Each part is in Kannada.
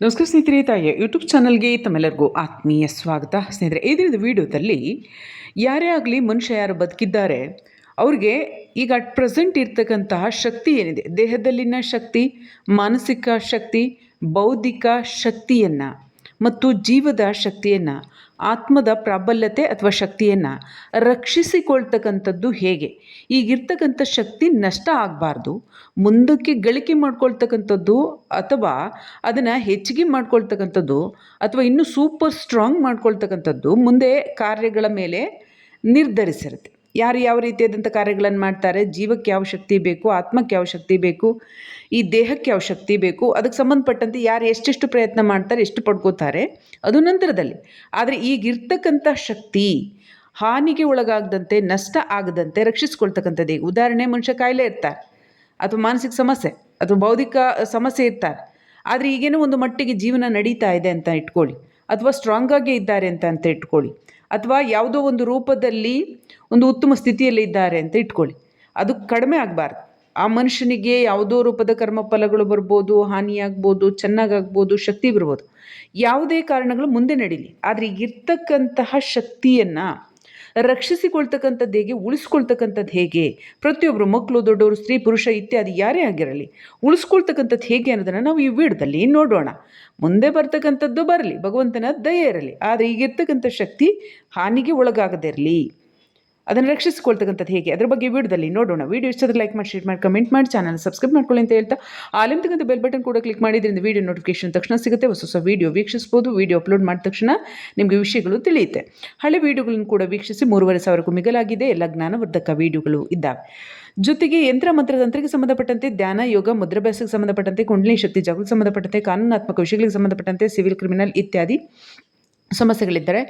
ನಮಸ್ಕಾರ ಸ್ನೇಹಿತರೆ, ತಾಯಿಯ ಯೂಟ್ಯೂಬ್ ಚಾನಲ್ಗೆ ತಮ್ಮೆಲ್ಲರಿಗೂ ಆತ್ಮೀಯ ಸ್ವಾಗತ. ಸ್ನೇಹಿತರೆ ಈ ದಿನದ ವಿಡಿಯೋದಲ್ಲಿ ಯಾರೇ ಆಗಲಿ ಮನುಷ್ಯ ಯಾರು ಬದುಕಿದ್ದಾರೆ, ಅವ್ರಿಗೆ ಈಗ ಅಟ್ ಪ್ರೆಸೆಂಟ್ ಇರ್ತಕ್ಕಂತಹ ಶಕ್ತಿ ಏನಿದೆ? ದೇಹದಲ್ಲಿನ ಶಕ್ತಿ, ಮಾನಸಿಕ ಶಕ್ತಿ, ಬೌದ್ಧಿಕ ಶಕ್ತಿಯನ್ನು ಮತ್ತು ಜೀವದ ಶಕ್ತಿಯನ್ನು, ಆತ್ಮದ ಪ್ರಾಬಲ್ಯತೆ ಅಥವಾ ಶಕ್ತಿಯನ್ನು ರಕ್ಷಿಸಿಕೊಳ್ತಕ್ಕಂಥದ್ದು ಹೇಗೆ? ಈಗಿರ್ತಕ್ಕಂಥ ಶಕ್ತಿ ನಷ್ಟ ಆಗಬಾರ್ದು. ಮುಂದಕ್ಕೆ ಗಳಿಕೆ ಮಾಡ್ಕೊಳ್ತಕ್ಕಂಥದ್ದು ಅಥವಾ ಅದನ್ನು ಹೆಚ್ಚಿಗೆ ಮಾಡ್ಕೊಳ್ತಕ್ಕಂಥದ್ದು ಅಥವಾ ಇನ್ನೂ ಸೂಪರ್ ಸ್ಟ್ರಾಂಗ್ ಮಾಡ್ಕೊಳ್ತಕ್ಕಂಥದ್ದು ಮುಂದೆ ಕಾರ್ಯಗಳ ಮೇಲೆ ನಿರ್ಧರಿಸಿರುತ್ತೆ. ಯಾರು ಯಾವ ರೀತಿಯಾದಂಥ ಕಾರ್ಯಗಳನ್ನು ಮಾಡ್ತಾರೆ? ಜೀವಕ್ಕೆ ಯಾವ ಶಕ್ತಿ ಬೇಕು? ಆತ್ಮಕ್ಕೆ ಯಾವ ಶಕ್ತಿ ಬೇಕು? ಈ ದೇಹಕ್ಕೆ ಯಾವ ಶಕ್ತಿ ಬೇಕು? ಅದಕ್ಕೆ ಸಂಬಂಧಪಟ್ಟಂತೆ ಯಾರು ಎಷ್ಟೆಷ್ಟು ಪ್ರಯತ್ನ ಮಾಡ್ತಾರೆ, ಎಷ್ಟು ಪಡ್ಕೋತಾರೆ? ಅದು ನಂತರದಲ್ಲಿ. ಆದರೆ ಈಗಿರ್ತಕ್ಕಂಥ ಶಕ್ತಿ ಹಾನಿಗೆ ಒಳಗಾಗದಂತೆ, ನಷ್ಟ ಆಗದಂತೆ ರಕ್ಷಿಸ್ಕೊಳ್ತಕ್ಕಂಥದ್ದು. ಈಗ ಉದಾಹರಣೆ ಮನುಷ್ಯ ಕಾಯಿಲೆ ಇರ್ತಾರೆ. ಅಥವಾ ಮಾನಸಿಕ ಸಮಸ್ಯೆ, ಅಥವಾ ಬೌದ್ಧಿಕ ಸಮಸ್ಯೆ ಇರ್ತಾರೆ. ಆದರೆ ಈಗೇನೋ ಒಂದು ಮಟ್ಟಿಗೆ ಜೀವನ ನಡೀತಾ ಇದೆ ಅಂತ ಇಟ್ಕೊಳ್ಳಿ. ಅಥವಾ ಸ್ಟ್ರಾಂಗಾಗೇ ಇದ್ದಾರೆ ಅಂತ ಅಂತ ಇಟ್ಕೊಳ್ಳಿ. ಅಥವಾ ಯಾವುದೋ ಒಂದು ರೂಪದಲ್ಲಿ ಒಂದು ಉತ್ತಮ ಸ್ಥಿತಿಯಲ್ಲಿ ಇದ್ದಾರೆ ಅಂತ ಇಟ್ಕೊಳ್ಳಿ. ಅದು ಕಡಿಮೆ ಆಗಬಾರ್ದು. ಆ ಮನುಷ್ಯನಿಗೆ ಯಾವುದೋ ರೂಪದ ಕರ್ಮಫಲಗಳು ಬರ್ಬೋದು, ಹಾನಿಯಾಗ್ಬೋದು, ಚೆನ್ನಾಗಾಗ್ಬೋದು, ಶಕ್ತಿ ಬರ್ಬೋದು. ಯಾವುದೇ ಕಾರಣಗಳು ಮುಂದೆ ನಡೀಲಿ. ಆದರೆ ಇರ್ತಕ್ಕಂತಹ ಶಕ್ತಿಯನ್ನು ರಕ್ಷಿಸಿಕೊಳ್ತಕ್ಕಂಥದ್ದು ಹೇಗೆ, ಉಳಿಸ್ಕೊಳ್ತಕ್ಕಂಥದ್ದು ಹೇಗೆ ಪ್ರತಿಯೊಬ್ಬರು ಮಕ್ಕಳು ದೊಡ್ಡವರು, ಸ್ತ್ರೀ, ಪುರುಷ ಇತ್ಯಾದಿ ಯಾರೇ ಆಗಿರಲಿ, ಉಳಿಸ್ಕೊಳ್ತಕ್ಕಂಥದ್ದು ಹೇಗೆ ಅನ್ನೋದನ್ನು ನಾವು ಈ ವೀಡ್ದಲ್ಲಿ ನೋಡೋಣ. ಮುಂದೆ ಬರ್ತಕ್ಕಂಥದ್ದು ಬರಲಿ, ಭಗವಂತನ ದಯೆ ಇರಲಿ, ಆದರೆ ಈಗಿರ್ತಕ್ಕಂಥ ಶಕ್ತಿ ಹಾನಿಗೆ ಒಳಗಾಗದೇ ಇರಲಿ. ಅದನ್ನು ರಕ್ಷಿಸಿಕೊಳ್ತಕ್ಕಂಥದ್ದು ಹೇಗೆ? ಅದ್ರ ಬಗ್ಗೆ ವಿಡಿಯೋದಲ್ಲಿ ನೋಡೋಣ. ವಿಡಿಯೋ ಇಷ್ಟದ ಲೈಕ್ ಮಾಡಿ ಶೇರ್ ಮಾಡಿ ಕಮೆಂಟ್ ಮಾಡಿ ಚಾನಲ್ ಸಬ್ಸ್ಕ್ರೈಬ್ ಮಾಡ್ಕೊಳ್ಳಿ ಅಂತ ಹೇಳ್ತಾ ಆಲಿಂತಕ್ಕಂಥ ಬೆಲ್ ಬಟನ್ ಕೂಡ ಕ್ಲಿಕ್ ಮಾಡಿದ್ರಿಂದ ವಿಡಿಯೋ ನೋಟಿಫಿಕೇಶನ್ ತಕ್ಷಣ ಸಿಗುತ್ತೆ. ಹೊಸ ಹೊಸ ವಿಡಿಯೋ ವೀಕ್ಷಿಸ್ಬೋದು. ವಿಡಿಯೋ ಅಪ್ಲೋಡ್ ಮಾಡಿದ ತಕ್ಷಣ ನಿಮಗೆ ವಿಷಯಗಳು ತಿಳಿಯುತ್ತೆ. ಹಳೆ ವೀಡಿಯೋಗಳನ್ನು ಕೂಡ ವೀಕ್ಷಿಸಿ ಮೂರುವರೆ ಸಾವಿರಕ್ಕೂ ಮಿಗಲಾಗಿದೆ. ಎಲ್ಲ ಜ್ಞಾನವರ್ಧಕ ವಿಡಿಯೋಗಳು ಇದ್ದಾವೆ. ಜೊತೆಗೆ ಯಂತ್ರ ಮಂತ್ರ ತಂತ್ರಕ್ಕೆ ಸಂಬಂಧಪಟ್ಟಂತೆ ಧ್ಯಾನ, ಯೋಗ, ಮುದ್ರಾಭ್ಯಾಸಕ್ಕೆ ಸಂಬಂಧಪಟ್ಟಂತೆ, ಕುಂಡಲಿ ಶಕ್ತಿ ಜಾಗೃತಿ ಸಂಬಂಧಪಟ್ಟಂತೆ, ಕಾನೂನಾತ್ಮಕ ವಿಷಯಗಳಿಗೆ ಸಂಬಂಧಪಟ್ಟಂತೆ ಸಿವಿಲ್ ಕ್ರಿಮಿನಲ್ ಇತ್ಯಾದಿ. ಸಮಸ್ಯೆಗಳಿದ್ದರೆ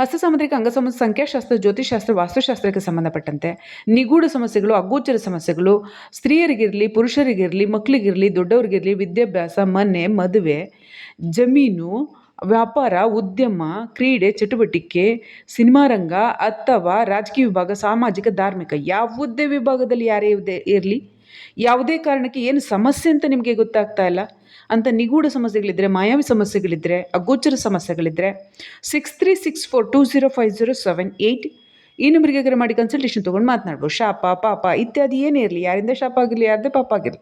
ಹಸ್ತ ಸಾಮುದ್ರಿಕ ಅಂಗಸಮ ಸಂಖ್ಯಾಶಾಸ್ತ್ರ ಜ್ಯೋತಿಷಾಸ್ತ್ರ ವಾಸ್ತುಶಾಸ್ತ್ರಕ್ಕೆ ಸಂಬಂಧಪಟ್ಟಂತೆ ನಿಗೂಢ ಸಮಸ್ಯೆಗಳು, ಅಗೋಚರ ಸಮಸ್ಯೆಗಳು, ಸ್ತ್ರೀಯರಿಗಿರಲಿ, ಪುರುಷರಿಗಿರಲಿ, ಮಕ್ಕಳಿಗಿರಲಿ, ದೊಡ್ಡವರಿಗಿರಲಿ, ವಿದ್ಯಾಭ್ಯಾಸ, ಮನೆ, ಮದುವೆ, ಜಮೀನು, ವ್ಯಾಪಾರ, ಉದ್ಯಮ, ಕ್ರೀಡೆ, ಚಟುವಟಿಕೆ, ಸಿನಿಮಾ ರಂಗ ಅಥವಾ ರಾಜಕೀಯ ವಿಭಾಗ, ಸಾಮಾಜಿಕ, ಧಾರ್ಮಿಕ ಯಾವುದೇ ವಿಭಾಗದಲ್ಲಿ ಯಾರೇ ಇರಲಿ ಯಾವುದೇ ಕಾರಣಕ್ಕೆ ಏನು ಸಮಸ್ಯೆ ಅಂತ ನಿಮಗೆ ಗೊತ್ತಾಗ್ತಾ ಇಲ್ಲ ಅಂತ ನಿಗೂಢ ಸಮಸ್ಯೆಗಳಿದ್ದರೆ ಮಾಯಾವಿ ಸಮಸ್ಯೆಗಳಿದ್ದರೆ ಅಗೋಚರ ಸಮಸ್ಯೆಗಳಿದ್ದರೆ six three six four two zero five zero seven eight ಈ ನಂಬರಿಗೆ ಕರೆ ಮಾಡಿ ಕನ್ಸಲ್ಟೇಷನ್ ತೊಗೊಂಡು ಮಾತನಾಡ್ಬೋದು. ಶಾಪ, ಪಾಪ ಇತ್ಯಾದಿ ಏನೇ ಇರಲಿ, ಯಾರಿಂದ ಶಾಪ ಆಗಿರಲಿ, ಯಾರದೇ ಪಾಪ ಆಗಿರಲಿ.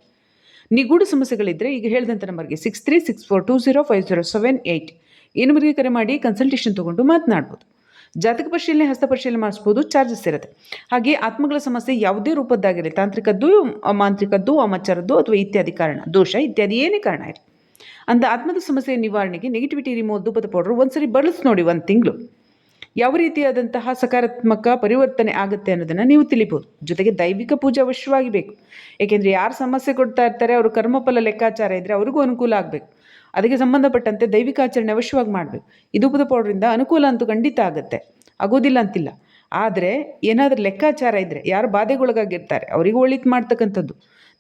ನಿಗೂಢ ಸಮಸ್ಯೆಗಳಿದ್ದರೆ ಈಗ ಹೇಳಿದಂಥ ನಂಬರ್ಗೆ six three six four two zero five zero seven eight ಈ ನಂಬರಿಗೆ ಕರೆ ಮಾಡಿ ಕನ್ಸಲ್ಟೇಷನ್ ತೊಗೊಂಡು ಮಾತನಾಡ್ಬೋದು. ಜಾತಕ ಪರಿಶೀಲನೆ, ಹಸ್ತ ಪರಿಶೀಲನೆ ಮಾಡಿಸ್ಬೋದು ಚಾರ್ಜಸ್ ಇರುತ್ತೆ. ಹಾಗೆ ಆತ್ಮಗಳ ಸಮಸ್ಯೆ ಯಾವುದೇ ರೂಪದ್ದಾಗಿರಲಿ, ತಾಂತ್ರಿಕದ್ದು, ಮಾಂತ್ರಿಕದ್ದು, ಅಮಚರದ್ದು ಅಥವಾ ಇತ್ಯಾದಿ ಕಾರಣ, ದೋಷ ಇತ್ಯಾದಿ ಏನೇ ಕಾರಣ ಇರಲಿ. ಅಂತ ಆತ್ಮದ ಸಮಸ್ಯೆ ನಿವಾರಣೆಗೆ ನೆಗೆಟಿವಿಟಿ ರಿಮೋದ್ ಧೂಪದ ಪೌಡರ್ ಒಂದ್ಸರಿ ಬಳಸಿ ನೋಡಿ ಒಂದು ತಿಂಗಳು. ಯಾವ ರೀತಿಯಾದಂತಹ ಸಕಾರಾತ್ಮಕ ಪರಿವರ್ತನೆ ಆಗುತ್ತೆ ಅನ್ನೋದನ್ನು ನೀವು ತಿಳಿಬೋದು. ಜೊತೆಗೆ ದೈವಿಕ ಪೂಜೆ ಅವಶ್ಯವಾಗಿ ಬೇಕು. ಏಕೆಂದರೆ ಯಾರು ಸಮಸ್ಯೆ ಕೊಡ್ತಾ ಇರ್ತಾರೆ, ಅವರು ಕರ್ಮಫಲ ಲೆಕ್ಕಾಚಾರ ಇದ್ದರೆ ಅವ್ರಿಗೂ ಅನುಕೂಲ ಆಗಬೇಕು. ಅದಕ್ಕೆ ಸಂಬಂಧಪಟ್ಟಂತೆ ದೈವಿಕ ಆಚರಣೆ ಅವಶ್ಯವಾಗಿ ಮಾಡಬೇಕು. ಇದು ಉಪದ ಪೌಡ್ರಿಂದ ಅನುಕೂಲ ಅಂತೂ ಖಂಡಿತ ಆಗುತ್ತೆ. ಆಗೋದಿಲ್ಲ ಅಂತಿಲ್ಲ. ಆದರೆ ಏನಾದರೂ ಲೆಕ್ಕಾಚಾರ ಇದ್ದರೆ ಯಾರು ಬಾಧೆಗೊಳಗಾಗಿರ್ತಾರೆ, ಅವರಿಗೂ ಒಳಿತು ಮಾಡ್ತಕ್ಕಂಥದ್ದು.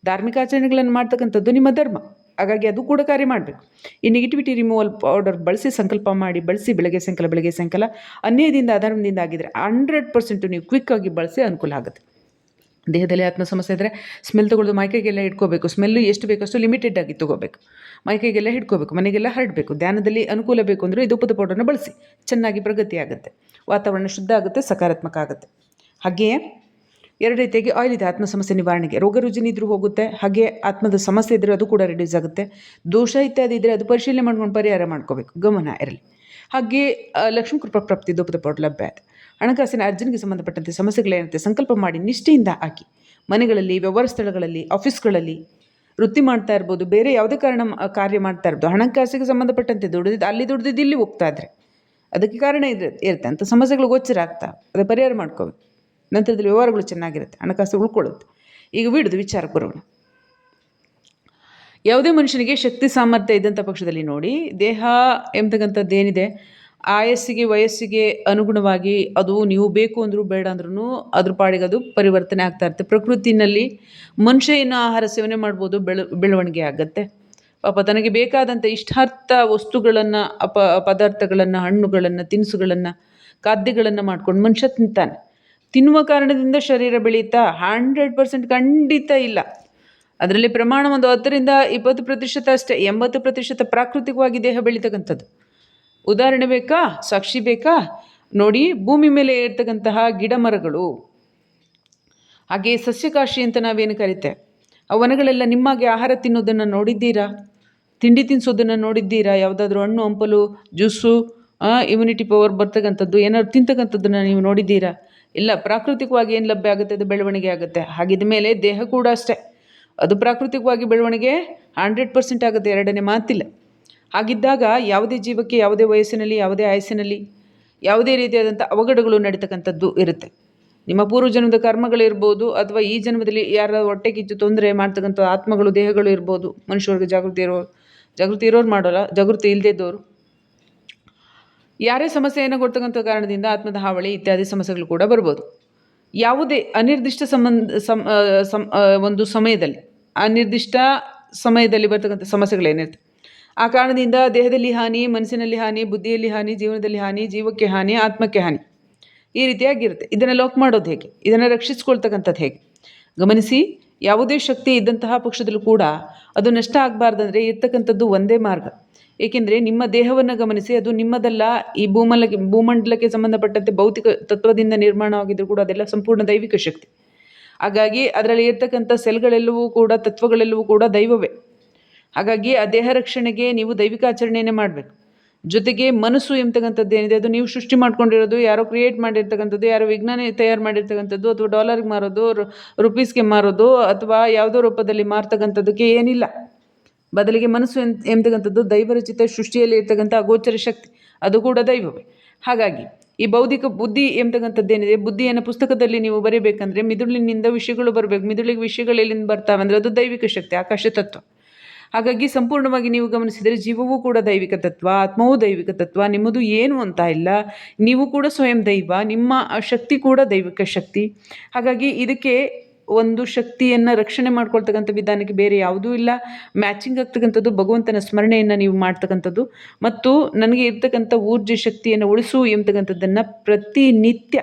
ಧಾರ್ಮಿಕ ಆಚರಣೆಗಳನ್ನು ಮಾಡ್ತಕ್ಕಂಥದ್ದು ನಿಮ್ಮ ಧರ್ಮ. ಹಾಗಾಗಿ ಅದು ಕೂಡ ಕಾರ್ಯ ಮಾಡಬೇಕು. ಈ ನೆಗೆಟಿವಿಟಿ ರಿಮೂವಲ್ ಪೌಡರ್ ಬಳಸಿ ಸಂಕಲ್ಪ ಮಾಡಿ, ಬಳಸಿ ಬೆಳಗ್ಗೆ ಸಾಯಂಕಾಲ ಬೆಳಗ್ಗೆ ಸಾಯಂಕಾಲ ಅನ್ಯದಿಂದ ಅಧರ್ಮದಿಂದ ಆಗಿದರೆ ಹಂಡ್ರೆಡ್ ಪರ್ಸೆಂಟು ನೀವು ಕ್ವಿಕ್ಕಾಗಿ ಬಳಸಿ ಅನುಕೂಲ ಆಗುತ್ತೆ. ದೇಹದಲ್ಲಿ ಆತ್ಮ ಸಮಸ್ಯೆ ಇದ್ದರೆ ಸ್ಮೆಲ್ ತೊಗೊಳ್ಳೋದು ಮೈಕೈಗೆಲ್ಲ ಇಟ್ಕೋಬೇಕು ಸ್ಮೆಲ್ಲು ಎಷ್ಟು ಬೇಕಷ್ಟು ಲಿಮಿಟೆಡ್ ಆಗಿ ತೊಗೋಬೇಕು. ಮೈಕೈಗೆಲ್ಲ ಹಿಡ್ಕೋಬೇಕು, ಮನೆಗೆಲ್ಲ ಹರಡಬೇಕು. ಧ್ಯಾನದಲ್ಲಿ ಅನುಕೂಲ ಬೇಕು ಅಂದರೆ ಇದು ಉಪದ ಪೌಡರ್ನ ಬಳಸಿ. ಚೆನ್ನಾಗಿ ಪ್ರಗತಿ ಆಗುತ್ತೆ. ವಾತಾವರಣ ಶುದ್ಧ ಆಗುತ್ತೆ, ಸಕಾರಾತ್ಮಕ ಆಗುತ್ತೆ. ಹಾಗೆಯೇ ಎರಡು ರೀತಿಯಾಗಿ ಆಯಿಲ್ ಇದೆ, ಆತ್ಮ ಸಮಸ್ಯೆ ನಿವಾರಣೆಗೆ. ರೋಗ ರುಜಿನ ಇದ್ರೂ ಹೋಗುತ್ತೆ. ಹಾಗೆ ಆತ್ಮದ ಸಮಸ್ಯೆ ಇದ್ದರೆ ಅದು ಕೂಡ ರಿಡ್ಯೂಸ್ ಆಗುತ್ತೆ. ದೋಷ ಇತ್ಯಾದಿ ಇದ್ದರೆ ಅದು ಪರಿಶೀಲನೆ ಮಾಡ್ಕೊಂಡು ಪರಿಹಾರ ಮಾಡ್ಕೋಬೇಕು. ಗಮನ ಇರಲಿ. ಹಾಗೆ ಲಕ್ಷ್ಮೀ ಕೃಪಾ ಪ್ರಾಪ್ತಿ ದೋಪದ ಲಭ್ಯ ಆಯಿತು ಹಣಕಾಸಿನ ಅರ್ಜನೆಗೆ ಸಂಬಂಧಪಟ್ಟಂತೆ ಸಮಸ್ಯೆಗಳೇನಂತೆ ಸಂಕಲ್ಪ ಮಾಡಿ ನಿಷ್ಠೆಯಿಂದ ಹಾಕಿ. ಮನೆಗಳಲ್ಲಿ, ವ್ಯವಹಾರ ಸ್ಥಳಗಳಲ್ಲಿ, ಆಫೀಸ್ಗಳಲ್ಲಿ ವೃತ್ತಿ ಮಾಡ್ತಾ ಇರ್ಬೋದು, ಬೇರೆ ಯಾವುದೇ ಕಾರಣ ಕಾರ್ಯ ಮಾಡ್ತಾ ಇರ್ಬೋದು, ಹಣಕಾಸಿಗೆ ಸಂಬಂಧಪಟ್ಟಂತೆ ದುಡಿದಿದ್ದು, ಅಲ್ಲಿ ದುಡಿದಿದ್ದು ಇಲ್ಲಿ ಹೋಗ್ತಾ ಇದ್ರೆ. ಅದಕ್ಕೆ ಕಾರಣ ಇರುತ್ತೆ. ಅಂತ ಸಮಸ್ಯೆಗಳು ಗೋಚರ ಆಗ್ತಾ, ಅದು ಪರಿಹಾರ ಮಾಡ್ಕೋಬೇಕು. ನಂತರದಲ್ಲಿ ವ್ಯವಹಾರಗಳು ಚೆನ್ನಾಗಿರುತ್ತೆ, ಹಣಕಾಸು ಉಳ್ಕೊಳ್ಳುತ್ತೆ. ಈಗ ಬಿಡುದು ವಿಚಾರಕ್ಕೆ ಬರೋಣ. ಯಾವುದೇ ಮನುಷ್ಯನಿಗೆ ಶಕ್ತಿ ಸಾಮರ್ಥ್ಯ ಇದ್ದಂಥ ಪಕ್ಷದಲ್ಲಿ ನೋಡಿ, ದೇಹ ಎಂಬತಕ್ಕಂಥದ್ದು ಏನಿದೆ, ಆಯಸ್ಸಿಗೆ ವಯಸ್ಸಿಗೆ ಅನುಗುಣವಾಗಿ ಅದು ನೀವು ಬೇಕು ಅಂದರೂ ಬೇಡ ಅಂದ್ರೂ ಅದ್ರ ಪಾಡಿಗೆ ಅದು ಪರಿವರ್ತನೆ ಆಗ್ತಾ ಇರುತ್ತೆ. ಪ್ರಕೃತಿನಲ್ಲಿ ಮನುಷ್ಯ ಏನು ಆಹಾರ ಸೇವನೆ ಮಾಡ್ಬೋದು, ಬೆಳ, ಬೆಳವಣಿಗೆ ಆಗುತ್ತೆ. ಪಾಪ ತನಗೆ ಬೇಕಾದಂಥ ಇಷ್ಟಾರ್ಥ ವಸ್ತುಗಳನ್ನು, ಅಪ, ಪದಾರ್ಥಗಳನ್ನು, ಹಣ್ಣುಗಳನ್ನು, ತಿನಿಸುಗಳನ್ನು, ಖಾದ್ಯಗಳನ್ನು ಮಾಡ್ಕೊಂಡು ಮನುಷ್ಯ ತಿಂತಾನೆ. ತಿನ್ನುವ ಕಾರಣದಿಂದ ಶರೀರ ಬೆಳೀತಾ ಹಂಡ್ರೆಡ್ ಪರ್ಸೆಂಟ್ ಖಂಡಿತ ಇಲ್ಲ. ಅದರಲ್ಲಿ ಪ್ರಮಾಣ ಒಂದು ಹತ್ತರಿಂದ ಇಪ್ಪತ್ತು ಪ್ರತಿಶತ ಅಷ್ಟೇ, ಎಂಬತ್ತು ಪ್ರತಿಶತ ಪ್ರಾಕೃತಿಕವಾಗಿ ದೇಹ ಬೆಳೀತಕ್ಕಂಥದ್ದು. ಉದಾಹರಣೆ ಬೇಕಾ? ಸಾಕ್ಷಿ ಬೇಕಾ? ನೋಡಿ, ಭೂಮಿ ಮೇಲೆ ಇರ್ತಕ್ಕಂತಹ ಗಿಡ ಮರಗಳು. ಹಾಗೆ ಸಸ್ಯಕಾಶಿ ಅಂತ ನಾವೇನು ಕರಿತೆ? ಆ ವನಗಳೆಲ್ಲ ನಿಮ್ಮಾಗೆ ಆಹಾರ ತಿನ್ನೋದನ್ನು ನೋಡಿದ್ದೀರಾ? ತಿಂಡಿ ತಿನ್ನಿಸೋದನ್ನು ನೋಡಿದ್ದೀರಾ? ಯಾವುದಾದ್ರೂ ಹಣ್ಣು, ಹಂಪಲು, ಜ್ಯೂಸು ಇಮ್ಯುನಿಟಿ ಪವರ್ ಬರ್ತಕ್ಕಂಥದ್ದು, ಏನಾದ್ರು ತಿಂತಕ್ಕಂಥದ್ದನ್ನು ನೀವು ನೋಡಿದ್ದೀರಾ? ಇಲ್ಲ, ಪ್ರಾಕೃತಿಕವಾಗಿ ಏನು ಲಭ್ಯ ಆಗುತ್ತೆ? ಅದು ಬೆಳವಣಿಗೆ ಆಗುತ್ತೆ. ಹಾಗಿದ ಮೇಲೆ ದೇಹ ಕೂಡ ಅಷ್ಟೇ. ಅದು ಪ್ರಾಕೃತಿಕವಾಗಿ ಬೆಳವಣಿಗೆ ಹಂಡ್ರೆಡ್ ಪರ್ಸೆಂಟ್ ಆಗುತ್ತೆ, ಎರಡನೇ ಮಾತಿಲ್ಲ. ಹಾಗಿದ್ದಾಗ ಯಾವುದೇ ಜೀವಕ್ಕೆ ಯಾವುದೇ ವಯಸ್ಸಿನಲ್ಲಿ, ಯಾವುದೇ ಆಯಸ್ಸಿನಲ್ಲಿ, ಯಾವುದೇ ರೀತಿಯಾದಂಥ ಅವಘಡಗಳು ನಡೀತಕ್ಕಂಥದ್ದು ಇರುತ್ತೆ. ನಿಮ್ಮ ಪೂರ್ವಜನ್ಮದ ಕರ್ಮಗಳಿರ್ಬೋದು ಅಥವಾ ಈ ಜನ್ಮದಲ್ಲಿ ಯಾರ ಹೊಟ್ಟೆ ಕಿಚ್ಚು ತೊಂದರೆ ಮಾಡ್ತಕ್ಕಂಥ ಆತ್ಮಗಳು, ದೇಹಗಳು ಇರ್ಬೋದು, ಮನುಷ್ಯರಿಗೆ ಜಾಗೃತಿ ಇರೋ, ಜಾಗೃತಿ ಇರೋರು ಮಾಡೋಲ್ಲ, ಜಾಗೃತಿ ಇಲ್ಲದೇ ಇದ್ದವರು. ಯಾರೇ ಸಮಸ್ಯೆಯನ್ನು ಕೊಡ್ತಕ್ಕಂಥ ಕಾರಣದಿಂದ ಆತ್ಮದ ಹಾವಳಿ ಇತ್ಯಾದಿ ಸಮಸ್ಯೆಗಳು ಕೂಡ ಬರ್ಬೋದು. ಯಾವುದೇ ಅನಿರ್ದಿಷ್ಟ ಸಂಬಂಧ ಸಮ್ ಒಂದು ಸಮಯದಲ್ಲಿ ಅನಿರ್ದಿಷ್ಟ ಸಮಯದಲ್ಲಿ ಬರ್ತಕ್ಕಂಥ ಸಮಸ್ಯೆಗಳೇನಿರುತ್ತೆ ಆ ಕಾರಣದಿಂದ ದೇಹದಲ್ಲಿ ಹಾನಿ, ಮನಸ್ಸಿನಲ್ಲಿ ಹಾನಿ, ಬುದ್ಧಿಯಲ್ಲಿ ಹಾನಿ, ಜೀವನದಲ್ಲಿ ಹಾನಿ, ಜೀವಕ್ಕೆ ಹಾನಿ, ಆತ್ಮಕ್ಕೆ ಹಾನಿ ಈ ರೀತಿಯಾಗಿರುತ್ತೆ. ಇದನ್ನು ಲಾಕ್ ಮಾಡೋದು ಹೇಗೆ? ಇದನ್ನು ರಕ್ಷಿಸ್ಕೊಳ್ತಕ್ಕಂಥದ್ದು ಹೇಗೆ? ಗಮನಿಸಿ, ಯಾವುದೇ ಶಕ್ತಿ ಇದ್ದಂತಹ ಪಕ್ಷದಲ್ಲೂ ಕೂಡ ಅದು ನಷ್ಟ ಆಗಬಾರ್ದಂದ್ರೆ ಇರ್ತಕ್ಕಂಥದ್ದು ಒಂದೇ ಮಾರ್ಗ. ಏಕೆಂದರೆ ನಿಮ್ಮ ದೇಹವನ್ನು ಗಮನಿಸಿ ಅದು ನಿಮ್ಮದಲ್ಲ. ಈ ಭೂಮಲಕ್ಕೆ ಭೂಮಂಡಲಕ್ಕೆ ಸಂಬಂಧಪಟ್ಟಂತೆ ಭೌತಿಕ ತತ್ವದಿಂದ ನಿರ್ಮಾಣವಾಗಿದ್ದರೂ ಕೂಡ ಅದೆಲ್ಲ ಸಂಪೂರ್ಣ ದೈವಿಕ ಶಕ್ತಿ. ಹಾಗಾಗಿ ಅದರಲ್ಲಿ ಇರ್ತಕ್ಕಂಥ ಸೆಲ್ಗಳೆಲ್ಲವೂ ಕೂಡ, ತತ್ವಗಳೆಲ್ಲವೂ ಕೂಡ ದೈವವೇ. ಹಾಗಾಗಿ ಆ ದೇಹ ರಕ್ಷಣೆಗೆ ನೀವು ದೈವಿಕ ಆಚರಣೆಯನ್ನೇ ಮಾಡಬೇಕು. ಜೊತೆಗೆ ಮನಸ್ಸು ಎಂಬತಕ್ಕಂಥದ್ದು ಏನಿದೆ, ಅದು ನೀವು ಸೃಷ್ಟಿ ಮಾಡ್ಕೊಂಡಿರೋದು, ಯಾರೋ ಕ್ರಿಯೇಟ್ ಮಾಡಿರ್ತಕ್ಕಂಥದ್ದು, ಯಾರೋ ವಿಜ್ಞಾನ ತಯಾರು ಮಾಡಿರ್ತಕ್ಕಂಥದ್ದು, ಅಥವಾ ಡಾಲರ್ಗೆ ಮಾರೋದು ರುಪೀಸ್ಗೆ ಮಾರೋದು, ಅಥವಾ ಯಾವುದೋ ರೂಪದಲ್ಲಿ ಮಾರ್ತಕ್ಕಂಥದ್ದಕ್ಕೆ ಏನಿಲ್ಲ. ಬದಲಿಗೆ ಮನಸ್ಸು ಎಂಬತಕ್ಕಂಥದ್ದು ದೈವರಚಿತ ಸೃಷ್ಟಿಯಲ್ಲಿ ಇರ್ತಕ್ಕಂಥ ಅಗೋಚರ ಶಕ್ತಿ, ಅದು ಕೂಡ ದೈವವೇ. ಹಾಗಾಗಿ ಈ ಬೌದ್ಧಿಕ ಬುದ್ಧಿ ಎಂಬತಕ್ಕಂಥದ್ದೇನಿದೆ ಬುದ್ಧಿಯನ್ನು ಪುಸ್ತಕದಲ್ಲಿ ನೀವು ಬರೀಬೇಕಂದ್ರೆ ಮಿದುಳಿನಿಂದ ವಿಷಯಗಳು ಬರಬೇಕು. ಮಿದುಳಿಗೆ ವಿಷಯಗಳು ಎಲ್ಲಿಂದ ಬರ್ತಾವೆ ಅಂದರೆ ಅದು ದೈವಿಕ ಶಕ್ತಿ, ಆಕಾಶ ತತ್ವ. ಹಾಗಾಗಿ ಸಂಪೂರ್ಣವಾಗಿ ನೀವು ಗಮನಿಸಿದರೆ ಜೀವವೂ ಕೂಡ ದೈವಿಕ ತತ್ವ, ಆತ್ಮವೂ ದೈವಿಕ ತತ್ವ, ನಿಮ್ಮದು ಏನು ಅಂತ ಇಲ್ಲ. ನೀವು ಕೂಡ ಸ್ವಯಂ ದೈವ, ನಿಮ್ಮ ಶಕ್ತಿ ಕೂಡ ದೈವಿಕ ಶಕ್ತಿ. ಹಾಗಾಗಿ ಇದಕ್ಕೆ ಒಂದು ಶಕ್ತಿಯನ್ನು ರಕ್ಷಣೆ ಮಾಡ್ಕೊಳ್ತಕ್ಕಂಥ ವಿಧಾನಕ್ಕೆ ಬೇರೆ ಯಾವುದೂ ಇಲ್ಲ. ಮ್ಯಾಚಿಂಗ್ ಆಗ್ತಕ್ಕಂಥದ್ದು ಭಗವಂತನ ಸ್ಮರಣೆಯನ್ನು ನೀವು ಮಾಡ್ತಕ್ಕಂಥದ್ದು. ಮತ್ತು ನನಗೆ ಇರ್ತಕ್ಕಂಥ ಊರ್ಜೆ ಶಕ್ತಿಯನ್ನು ಉಳಿಸು ಎಂಬತಕ್ಕಂಥದ್ದನ್ನು ಪ್ರತಿನಿತ್ಯ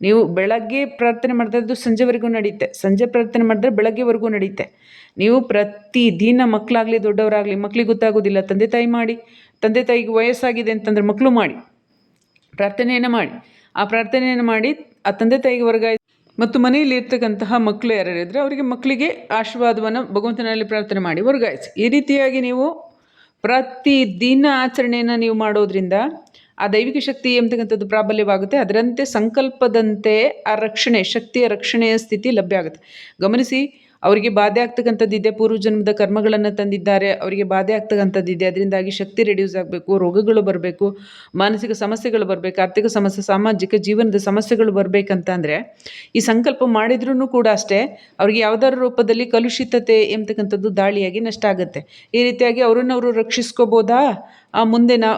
ನೀವು ಬೆಳಗ್ಗೆ ಪ್ರಾರ್ಥನೆ ಮಾಡಿದ್ರೆ ಸಂಜೆವರೆಗೂ ನಡೆಯುತ್ತೆ. ಸಂಜೆ ಪ್ರಾರ್ಥನೆ ಮಾಡಿದ್ರೆ ಬೆಳಗ್ಗೆವರೆಗೂ ನಡೆಯುತ್ತೆ. ನೀವು ಪ್ರತಿದಿನ ಮಕ್ಕಳಾಗಲಿ ದೊಡ್ಡವರಾಗಲಿ ಮಕ್ಕಳಿಗೆ ಗೊತ್ತಾಗೋದಿಲ್ಲ. ತಂದೆ ತಾಯಿ ಮಾಡಿ, ತಂದೆ ತಾಯಿಗೆ ವಯಸ್ಸಾಗಿದೆ ಅಂತಂದ್ರೆ ಮಕ್ಕಳು ಮಾಡಿ, ಪ್ರಾರ್ಥನೆಯನ್ನು ಮಾಡಿ. ಆ ಪ್ರಾರ್ಥನೆಯನ್ನು ಮಾಡಿ ಆ ತಂದೆ ತಾಯಿಗೆ ವರ್ಗಾಯಿಸಿ ಮತ್ತು ಮನೆಯಲ್ಲಿ ಇರ್ತಕ್ಕಂತಹ ಮಕ್ಕಳು ಯಾರ್ಯಾರಿದ್ರೆ ಅವರಿಗೆ ಮಕ್ಕಳಿಗೆ ಆಶೀರ್ವಾದವನ್ನು ಭಗವಂತನಲ್ಲಿ ಪ್ರಾರ್ಥನೆ ಮಾಡಿ ವರ್ಗಾಯಿಸಿ. ಈ ರೀತಿಯಾಗಿ ನೀವು ಪ್ರತಿದಿನ ಆಚರಣೆಯನ್ನು ನೀವು ಮಾಡೋದ್ರಿಂದ ಆ ದೈವಿಕ ಶಕ್ತಿ ಎಂಬತಕ್ಕಂಥದ್ದು ಪ್ರಾಬಲ್ಯವಾಗುತ್ತೆ. ಅದರಂತೆ ಸಂಕಲ್ಪದಂತೆ ಆ ರಕ್ಷಣೆ, ಶಕ್ತಿಯ ರಕ್ಷಣೆಯ ಸ್ಥಿತಿ ಲಭ್ಯ ಆಗುತ್ತೆ. ಗಮನಿಸಿ ಅವರಿಗೆ ಬಾಧೆ ಆಗ್ತಕ್ಕಂಥದ್ದಿದೆ ಪೂರ್ವಜನ್ಮದ ಕರ್ಮಗಳನ್ನು ತಂದಿದ್ದಾರೆ. ಅವರಿಗೆ ಬಾಧೆ ಆಗ್ತಕ್ಕಂಥದ್ದಿದೆ ಅದರಿಂದಾಗಿ ಶಕ್ತಿ ರೆಡ್ಯೂಸ್ ಆಗಬೇಕು, ರೋಗಗಳು ಬರಬೇಕು, ಮಾನಸಿಕ ಸಮಸ್ಯೆಗಳು ಬರಬೇಕು, ಆರ್ಥಿಕ ಸಮಸ್ಯೆ, ಸಾಮಾಜಿಕ ಜೀವನದ ಸಮಸ್ಯೆಗಳು ಬರಬೇಕಂತ ಅಂದರೆ ಈ ಸಂಕಲ್ಪ ಮಾಡಿದ್ರೂ ಕೂಡ ಅಷ್ಟೇ ಅವ್ರಿಗೆ ಯಾವುದಾದ್ರು ರೂಪದಲ್ಲಿ ಕಲುಷಿತತೆ ಎಂಬತಕ್ಕಂಥದ್ದು ದಾಳಿಯಾಗಿ ನಷ್ಟ ಆಗುತ್ತೆ. ಈ ರೀತಿಯಾಗಿ ಅವರನ್ನು ಅವರು ರಕ್ಷಿಸ್ಕೋಬೋದಾ? ಆ ಮುಂದೆ ನಾ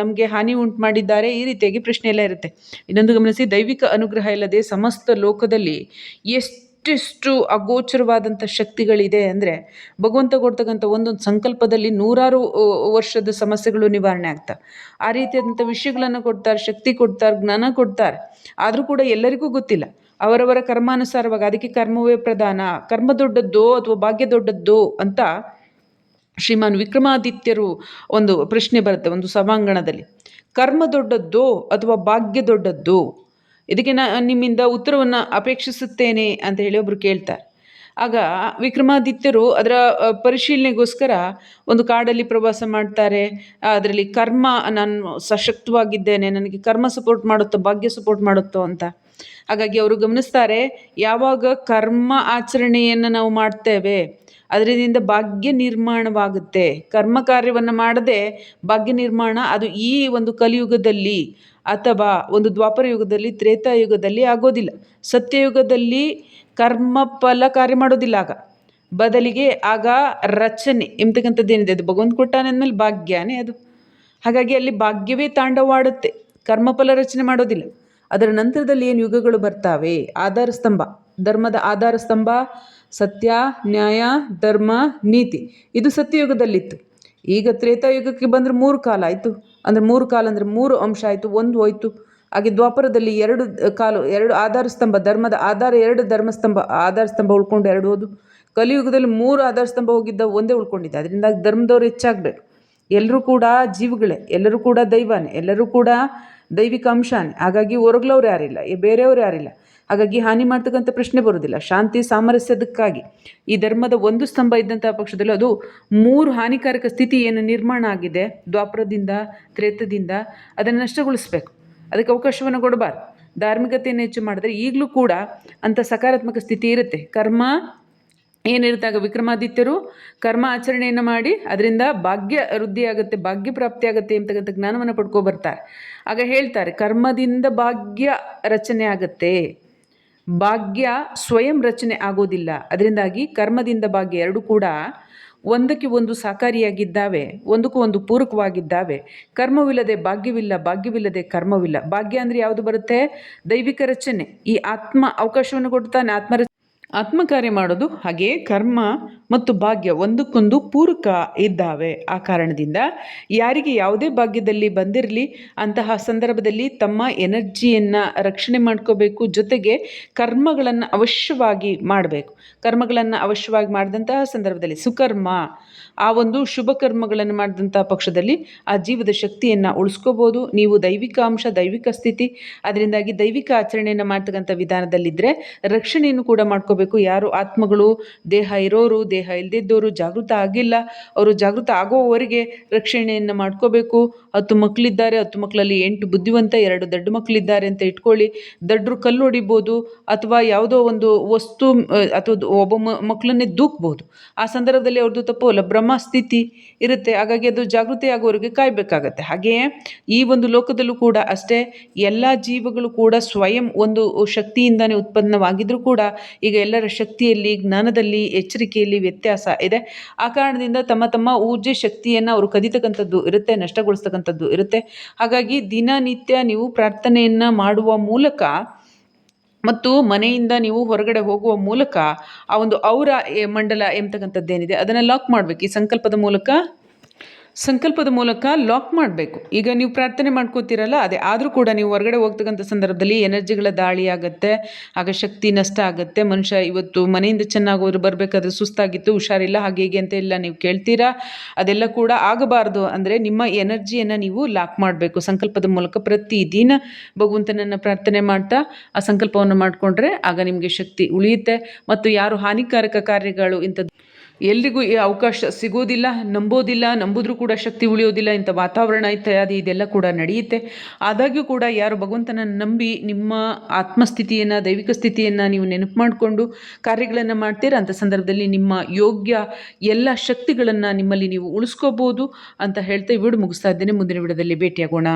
ನಮಗೆ ಹಾನಿ ಉಂಟು ಮಾಡಿದ್ದಾರೆ ಈ ರೀತಿಯಾಗಿ ಪ್ರಶ್ನೆ ಎಲ್ಲ ಇರುತ್ತೆ. ಇನ್ನೊಂದು ಗಮನಿಸಿ ದೈವಿಕ ಅನುಗ್ರಹ ಇಲ್ಲದೆ ಸಮಸ್ತ ಲೋಕದಲ್ಲಿ ಎಷ್ಟೆಷ್ಟು ಅಗೋಚರವಾದಂಥ ಶಕ್ತಿಗಳಿದೆ ಅಂದರೆ ಭಗವಂತ ಕೊಡ್ತಕ್ಕಂಥ ಒಂದೊಂದು ಸಂಕಲ್ಪದಲ್ಲಿ ನೂರಾರು ವರ್ಷದ ಸಮಸ್ಯೆಗಳು ನಿವಾರಣೆ ಆಗ್ತವೆ ಆ ರೀತಿಯಾದಂಥ ವಿಷಯಗಳನ್ನು ಕೊಡ್ತಾರೆ, ಶಕ್ತಿ ಕೊಡ್ತಾರೆ, ಜ್ಞಾನ ಕೊಡ್ತಾರೆ. ಆದರೂ ಕೂಡ ಎಲ್ಲರಿಗೂ ಗೊತ್ತಿಲ್ಲ. ಅವರವರ ಕರ್ಮಾನುಸಾರವಾಗಿ ಅದಕ್ಕೆ ಕರ್ಮವೇ ಪ್ರಧಾನ. ಕರ್ಮ ದೊಡ್ಡದ್ದೋ ಅಥವಾ ಭಾಗ್ಯ ದೊಡ್ಡದ್ದೋ ಅಂತ ಶ್ರೀಮಾನ್ ವಿಕ್ರಮಾದಿತ್ಯರು ಒಂದು ಪ್ರಶ್ನೆ ಬರುತ್ತೆ ಒಂದು ಸಭಾಂಗಣದಲ್ಲಿ. ಕರ್ಮ ದೊಡ್ಡದ್ದೋ ಅಥವಾ ಭಾಗ್ಯ ದೊಡ್ಡದ್ದೋ? ಇದಕ್ಕೆ ನಾ ನಿಮ್ಮಿಂದ ಉತ್ತರವನ್ನು ಅಪೇಕ್ಷಿಸುತ್ತೇನೆ ಅಂತ ಹೇಳಿ ಒಬ್ರು ಕೇಳ್ತಾರೆ. ಆಗ ವಿಕ್ರಮಾದಿತ್ಯರು ಅದರ ಪರಿಶೀಲನೆಗೋಸ್ಕರ ಒಂದು ಕಾಡಲ್ಲಿ ಪ್ರವಾಸ ಮಾಡ್ತಾರೆ. ಅದರಲ್ಲಿ ಕರ್ಮ ನಾನು ಸಶಕ್ತವಾಗಿದ್ದೇನೆ. ನನಗೆ ಕರ್ಮ ಸಪೋರ್ಟ್ ಮಾಡುತ್ತೋ, ಭಾಗ್ಯ ಸಪೋರ್ಟ್ ಮಾಡುತ್ತೋ ಅಂತ. ಹಾಗಾಗಿ ಅವರು ಗಮನಿಸ್ತಾರೆ, ಯಾವಾಗ ಕರ್ಮ ಆಚರಣೆಯನ್ನು ನಾವು ಮಾಡ್ತೇವೆ, ಅದರಿಂದ ಭಾಗ್ಯ ನಿರ್ಮಾಣವಾಗುತ್ತೆ. ಕರ್ಮ ಕಾರ್ಯವನ್ನು ಮಾಡದೆ ಭಾಗ್ಯ ನಿರ್ಮಾಣ ಅದು ಈ ಒಂದು ಕಲಿಯುಗದಲ್ಲಿ ಅಥವಾ ಒಂದು ದ್ವಾಪರ ಯುಗದಲ್ಲಿ ತ್ರೇತಾಯುಗದಲ್ಲಿ ಆಗೋದಿಲ್ಲ. ಸತ್ಯಯುಗದಲ್ಲಿ ಕರ್ಮ ಫಲ ಕಾರ್ಯ ಮಾಡೋದಿಲ್ಲ ಆಗ. ಬದಲಿಗೆ ಆಗ ರಚನೆ ಎಂಬತಕ್ಕಂಥದ್ದೇನಿದೆ ಅದು? ಭಗವಂತ ಕೊಟ್ಟಾನೆ ಅಂದಮೇಲೆ ಭಾಗ್ಯನೇ ಅದು. ಹಾಗಾಗಿ ಅಲ್ಲಿ ಭಾಗ್ಯವೇ ತಾಂಡವಾಡುತ್ತೆ. ಕರ್ಮಫಲ ರಚನೆ ಮಾಡೋದಿಲ್ಲ. ಅದರ ನಂತರದಲ್ಲಿ ಏನು ಯುಗಗಳು ಬರ್ತಾವೆ? ಆಧಾರ ಸ್ತಂಭ ಧರ್ಮದ ಆಧಾರ ಸ್ತಂಭ ಸತ್ಯ, ನ್ಯಾಯ, ಧರ್ಮ, ನೀತಿ. ಇದು ಸತ್ಯಯುಗದಲ್ಲಿತ್ತು. ಈಗ ತ್ರೇತಾಯುಗಕ್ಕೆ ಬಂದರೆ ಮೂರು ಕಾಲ ಆಯಿತು. ಅಂದರೆ ಮೂರು ಕಾಲ ಅಂದರೆ ಮೂರು ಅಂಶ ಆಯಿತು, ಒಂದು ಹೋಯ್ತು. ಹಾಗೆ ದ್ವಾಪರದಲ್ಲಿ ಎರಡು ಕಾಲು, ಎರಡು ಆಧಾರ ಸ್ತಂಭ ಧರ್ಮದ ಆಧಾರ, ಎರಡು ಧರ್ಮಸ್ತಂಭ ಆಧಾರ ಸ್ತಂಭ ಉಳ್ಕೊಂಡು ಎರಡು ಹೋದು. ಕಲಿಯುಗದಲ್ಲಿ ಮೂರು ಆಧಾರ ಸ್ತಂಭ ಹೋಗಿದ್ದ ಒಂದೇ ಉಳ್ಕೊಂಡಿದ್ದೆ ಅದರಿಂದ ಧರ್ಮದವ್ರು ಹೆಚ್ಚಾಗಬೇಕು. ಎಲ್ಲರೂ ಕೂಡ ಜೀವಿಗಳೇ, ಎಲ್ಲರೂ ಕೂಡ ದೈವನೇ, ಎಲ್ಲರೂ ಕೂಡ ದೈವಿಕ ಅಂಶನೇ ಹಾಗಾಗಿ ಹೊರಗ್ಲವ್ರು ಯಾರಿಲ್ಲ ಬೇರೆಯವ್ರು ಯಾರಿಲ್ಲ. ಹಾಗಾಗಿ ಹಾನಿ ಮಾಡ್ತಕ್ಕಂಥ ಪ್ರಶ್ನೆ ಬರೋದಿಲ್ಲ ಶಾಂತಿ ಸಾಮರಸ್ಯದಕ್ಕಾಗಿ. ಈ ಧರ್ಮದ ಒಂದು ಸ್ತಂಭ ಇದ್ದಂಥ ಪಕ್ಷದಲ್ಲಿ ಅದು ಮೂರು ಹಾನಿಕಾರಕ ಸ್ಥಿತಿ ಏನು ನಿರ್ಮಾಣ ಆಗಿದೆ, ದ್ವಾಪರದಿಂದ, ತ್ರೇತದಿಂದ, ಅದನ್ನು ನಷ್ಟಗೊಳಿಸ್ಬೇಕು. ಅದಕ್ಕೆ ಅವಕಾಶವನ್ನು ಕೊಡಬಾರ್ದು. ಧಾರ್ಮಿಕತೆಯನ್ನು ಹೆಚ್ಚು ಮಾಡಿದ್ರೆ ಈಗಲೂ ಕೂಡ ಅಂಥ ಸಕಾರಾತ್ಮಕ ಸ್ಥಿತಿ ಇರುತ್ತೆ. ಕರ್ಮ ಏನಿರುತ್ತೆ ಆಗ ವಿಕ್ರಮಾದಿತ್ಯರು ಕರ್ಮ ಆಚರಣೆಯನ್ನು ಮಾಡಿ ಅದರಿಂದ ಭಾಗ್ಯ ವೃದ್ಧಿ ಆಗುತ್ತೆ ಭಾಗ್ಯ ಪ್ರಾಪ್ತಿ ಆಗುತ್ತೆ ಅಂತಕ್ಕಂಥ ಜ್ಞಾನವನ್ನು ಪಡ್ಕೊ ಬರ್ತಾರೆ. ಆಗ ಹೇಳ್ತಾರೆ, ಕರ್ಮದಿಂದ ಭಾಗ್ಯ ರಚನೆ ಆಗುತ್ತೆ. ಭಾಗ್ಯ ಸ್ವಯಂ ರಚನೆ ಆಗೋದಿಲ್ಲ. ಅದರಿಂದಾಗಿ ಕರ್ಮದಿಂದ ಭಾಗ್ಯ ಎರಡು ಕೂಡ ಒಂದಕ್ಕೆ ಒಂದು ಸಾಕಾರಿಯಾಗಿದ್ದಾವೆ, ಒಂದಕ್ಕೂ ಒಂದು ಪೂರಕವಾಗಿದ್ದಾವೆ. ಕರ್ಮವಿಲ್ಲದೆ ಭಾಗ್ಯವಿಲ್ಲ, ಭಾಗ್ಯವಿಲ್ಲದೆ ಕರ್ಮವಿಲ್ಲ. ಭಾಗ್ಯ ಅಂದರೆ ಯಾವುದು ಬರುತ್ತೆ? ದೈವಿಕ ರಚನೆ. ಈ ಆತ್ಮ ಅವಕಾಶವನ್ನು ಕೊಡ್ತಾನೆ, ಆತ್ಮ ಆತ್ಮಕಾರ್ಯ ಮಾಡೋದು ಹಾಗೆಯೇ ಕರ್ಮ ಮತ್ತು ಭಾಗ್ಯ ಒಂದಕ್ಕೊಂದು ಪೂರಕ ಇದ್ದಾವೆ. ಆ ಕಾರಣದಿಂದ ಯಾರಿಗೆ ಯಾವುದೇ ಭಾಗ್ಯದಲ್ಲಿ ಬಂದಿರಲಿ, ಅಂತಹ ಸಂದರ್ಭದಲ್ಲಿ ತಮ್ಮ ಎನರ್ಜಿಯನ್ನು ರಕ್ಷಣೆ ಮಾಡ್ಕೋಬೇಕು, ಜೊತೆಗೆ ಕರ್ಮಗಳನ್ನು ಅವಶ್ಯವಾಗಿ ಮಾಡಬೇಕು. ಕರ್ಮಗಳನ್ನು ಅವಶ್ಯವಾಗಿ ಮಾಡಿದಂತಹ ಸಂದರ್ಭದಲ್ಲಿ ಸುಕರ್ಮ, ಆ ಒಂದು ಶುಭ ಕರ್ಮಗಳನ್ನು ಮಾಡಿದಂತಹ ಪಕ್ಷದಲ್ಲಿ ಆ ಜೀವದ ಶಕ್ತಿಯನ್ನು ಉಳಿಸ್ಕೋಬೋದು. ನೀವು ದೈವಿಕ ಅಂಶ, ದೈವಿಕ ಸ್ಥಿತಿ, ಅದರಿಂದಾಗಿ ದೈವಿಕ ಆಚರಣೆಯನ್ನು ಮಾಡ್ತಕ್ಕಂಥ ವಿಧಾನದಲ್ಲಿದ್ದರೆ ರಕ್ಷಣೆಯನ್ನು ಕೂಡ ಮಾಡ್ಕೋಬೇಕು. ಯಾರು ಆತ್ಮಗಳು? ದೇಹ ಇರೋರು, ದೇಹ ಇಲ್ಲದಿದ್ದವರು ಜಾಗೃತ ಆಗಿಲ್ಲ. ಅವರು ಜಾಗೃತ ಆಗೋವರೆಗೆ ರಕ್ಷಣೆಯನ್ನು ಮಾಡ್ಕೋಬೇಕು. ಹತ್ತು ಮಕ್ಕಳಿದ್ದಾರೆ ಹತ್ತು ಮಕ್ಕಳಲ್ಲಿ ಎಂಟು ಬುದ್ಧಿವಂತ, ಎರಡು ದೊಡ್ಡ ಮಕ್ಕಳಿದ್ದಾರೆ ಅಂತ ಇಟ್ಕೊಳ್ಳಿ. ದಡ್ಡರು ಕಲ್ಲು ಹೊಡಿಬೋದು ಅಥವಾ ಯಾವುದೋ ಒಂದು ವಸ್ತು, ಅಥವಾ ಒಬ್ಬ ಮಕ್ಕಳನ್ನೇ ದೂಕ್ಬೋದು. ಆ ಸಂದರ್ಭದಲ್ಲಿ ಅವ್ರದ್ದು ತಪ್ಪು ಅಲ್ಲ. ಬ್ರಹ್ಮ ಸ್ಥಿತಿ ಇರುತ್ತೆ. ಹಾಗಾಗಿ ಅದು ಜಾಗೃತಿ ಆಗೋವರೆಗೆ ಕಾಯಬೇಕಾಗತ್ತೆ. ಹಾಗೆಯೇ ಈ ಒಂದು ಲೋಕದಲ್ಲೂ ಕೂಡ ಅಷ್ಟೇ. ಎಲ್ಲ ಜೀವಗಳು ಕೂಡ ಸ್ವಯಂ ಒಂದು ಶಕ್ತಿಯಿಂದಾನೇ ಉತ್ಪನ್ನವಾಗಿದ್ದರೂ ಕೂಡ ಈಗ ಎಲ್ಲರ ಶಕ್ತಿಯಲ್ಲಿ, ಜ್ಞಾನದಲ್ಲಿ, ಎಚ್ಚರಿಕೆಯಲ್ಲಿ ವ್ಯತ್ಯಾಸ ಇದೆ. ಆ ಕಾರಣದಿಂದ ತಮ್ಮ ತಮ್ಮ ಊರ್ಜೆ ಶಕ್ತಿಯನ್ನು ಅವರು ಕದಿತಕ್ಕಂಥದ್ದು ಇರುತ್ತೆ, ನಷ್ಟಗೊಳಿಸ್ತಕ್ಕಂಥದ್ದು ಇರುತ್ತೆ. ಹಾಗಾಗಿ ದಿನನಿತ್ಯ ನೀವು ಪ್ರಾರ್ಥನೆಯನ್ನು ಮಾಡುವ ಮೂಲಕ ಮತ್ತು ಮನೆಯಿಂದ ನೀವು ಹೊರಗಡೆ ಹೋಗುವ ಮೂಲಕ ಆ ಒಂದು ಔರ ಮಂಡಲ ಎಂಬತಕ್ಕಂಥದ್ದೇನಿದೆ, ಅದನ್ನು ಲಾಕ್ ಮಾಡಬೇಕು. ಈ ಸಂಕಲ್ಪದ ಮೂಲಕ ಸಂಕಲ್ಪದ ಮೂಲಕ ಲಾಕ್ ಮಾಡಬೇಕು. ಈಗ ನೀವು ಪ್ರಾರ್ಥನೆ ಮಾಡ್ಕೋತೀರಲ್ಲ, ಅದೇ ಆದರೂ ಕೂಡ ನೀವು ಹೊರಗಡೆ ಹೋಗ್ತಕ್ಕಂಥ ಸಂದರ್ಭದಲ್ಲಿ ಎನರ್ಜಿಗಳ ದಾಳಿ ಆಗುತ್ತೆ, ಆಗ ಶಕ್ತಿ ನಷ್ಟ ಆಗುತ್ತೆ, ಮನುಷ್ಯ ಇವತ್ತು ಮನೆಯಿಂದ ಚೆನ್ನಾಗಿ ಹೋದ್ರೆ ಬರಬೇಕಾದ್ರೆ ಸುಸ್ತಾಗಿತ್ತು, ಹುಷಾರಿಲ್ಲ, ಹಾಗೆ ಹೀಗೆ ಅಂತ ಎಲ್ಲ ನೀವು ಕೇಳ್ತೀರಾ? ಅದೆಲ್ಲ ಕೂಡ ಆಗಬಾರ್ದು. ಅಂದರೆ ನಿಮ್ಮ ಎನರ್ಜಿಯನ್ನು ನೀವು ಲಾಕ್ ಮಾಡಬೇಕು. ಸಂಕಲ್ಪದ ಮೂಲಕ ಪ್ರತಿದಿನ ಭಗವಂತನನ್ನು ಪ್ರಾರ್ಥನೆ ಮಾಡ್ತಾ ಆ ಸಂಕಲ್ಪವನ್ನು ಮಾಡಿಕೊಂಡ್ರೆ ಆಗ ನಿಮಗೆ ಶಕ್ತಿ ಉಳಿಯುತ್ತೆ. ಮತ್ತು ಯಾರು ಹಾನಿಕಾರಕ ಕಾರ್ಯಗಳು ಇಂಥದ್ದು ಎಲ್ರಿಗೂ ಈ ಅವಕಾಶ ಸಿಗೋದಿಲ್ಲ, ನಂಬೋದಿಲ್ಲ, ನಂಬಿದ್ರೂ ಕೂಡ ಶಕ್ತಿ ಉಳಿಯೋದಿಲ್ಲ, ಇಂಥ ವಾತಾವರಣ ಇತ್ಯಾದಿ ಇದೆಲ್ಲ ಕೂಡ ನಡೆಯುತ್ತೆ. ಆದಾಗ್ಯೂ ಕೂಡ ಯಾರು ಭಗವಂತನನ್ನು ನಂಬಿ ನಿಮ್ಮ ಆತ್ಮಸ್ಥಿತಿಯನ್ನು, ದೈವಿಕ ಸ್ಥಿತಿಯನ್ನು ನೀವು ನೆನಪು ಮಾಡಿಕೊಂಡು ಕಾರ್ಯಗಳನ್ನು ಮಾಡ್ತೀರ? ಅಂಥ ಸಂದರ್ಭದಲ್ಲಿ ನಿಮ್ಮ ಯೋಗ್ಯ ಎಲ್ಲ ಶಕ್ತಿಗಳನ್ನು ನಿಮ್ಮಲ್ಲಿ ನೀವು ಉಳಿಸ್ಕೋಬೋದು ಅಂತ ಹೇಳ್ತಾ ವಿಡಿಯೋ ಮುಗಿಸ್ತಾ ಇದ್ದೇನೆ. ಮುಂದಿನ ವಿಡದಲ್ಲಿ ಭೇಟಿಯಾಗೋಣ.